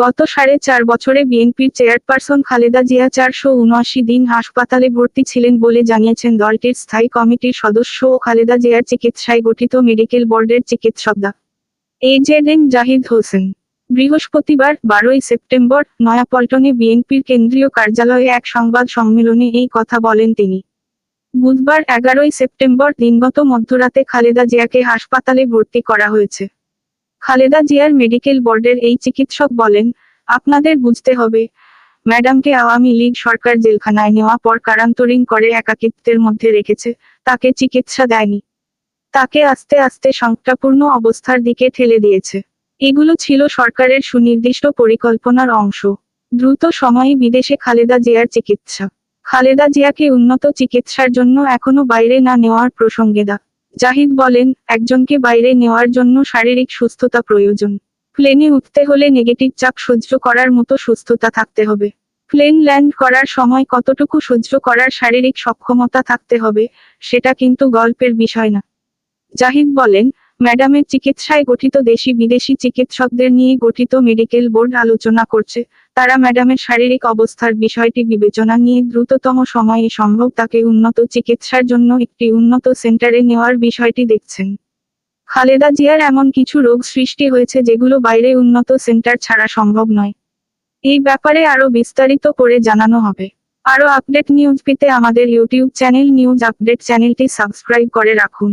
গত সাড়ে চার বছরে বিএনপির চেয়ারপারসন খালেদা জিয়া চারশো উনআশি দিন হাসপাতালে ভর্তি ছিলেন বলে জানিয়েছেন দলটির স্থায়ী কমিটির সদস্য ও খালেদা জিয়ার চিকিৎসায় গঠিত মেডিকেল বোর্ডের চিকিৎসক চিকিৎসকদা এজেডএন জাহিদ হোসেন। বৃহস্পতিবার, বারোই সেপ্টেম্বর, নয়াপল্টনে বিএনপির কেন্দ্রীয় কার্যালয়ে এক সংবাদ সম্মেলনে এই কথা বলেন তিনি। বুধবার এগারোই সেপ্টেম্বর দিনগত মধ্যরাতে খালেদা জিয়াকে হাসপাতালে ভর্তি করা হয়েছে। খালেদা জিয়ার মেডিকেল বোর্ডের এই চিকিৎসক বলেন, আপনাদের বুঝতে হবে, ম্যাডামকে আওয়ামী লীগ সরকার জেলখানায় নেওয়া পর কারান্তরীণ করে একাকিত্বের মধ্যে রেখেছে, তাকে চিকিৎসা দেয়নি। তাকে আস্তে আস্তে সংকটাপূর্ণ অবস্থার দিকে ঠেলে দিয়েছে। এগুলো ছিল সরকারের সুনির্দিষ্ট পরিকল্পনার অংশ। দ্রুত সময়ে বিদেশে খালেদা জিয়ার চিকিৎসা। খালেদা জিয়াকে উন্নত চিকিৎসার জন্য এখনও বাইরে না নেওয়ার প্রসঙ্গেদা জাহিদ বলেন, একজনকে বাইরে নেওয়ার জন্য শারীরিক সুস্থতা প্রয়োজন। প্লেনে উঠতে হলে নেগেটিভ চাপ সহ্য করার মতো সুস্থতা থাকতে হবে। প্লেন ল্যান্ড করার সময় কতটুকু সহ্য করার শারীরিক সক্ষমতা থাকতে হবে, সেটা কিন্তু গল্পের বিষয় না। জাহিদ বলেন ম্যাডামের চিকিৎসায় গঠিত দেশি বিদেশি চিকিৎসকদের নিয়ে গঠিত মেডিকেল বোর্ড আলোচনা করছে। তারা ম্যাডামের শারীরিক অবস্থার বিষয়টি বিবেচনা নিয়ে দ্রুততম সময়ে সম্ভব তাকে উন্নত চিকিৎসার জন্য একটি উন্নত সেন্টারে নেওয়ার বিষয়টি দেখছেন। খালেদা জিয়ার এমন কিছু রোগ সৃষ্টি হয়েছে যেগুলো বাইরে উন্নত সেন্টার ছাড়া সম্ভব নয়। এই ব্যাপারে আরও বিস্তারিত করে জানানো হবে। আরও আপডেট নিউজ পেতে আমাদের ইউটিউব চ্যানেল নিউজ আপডেট চ্যানেলটি সাবস্ক্রাইব করে রাখুন।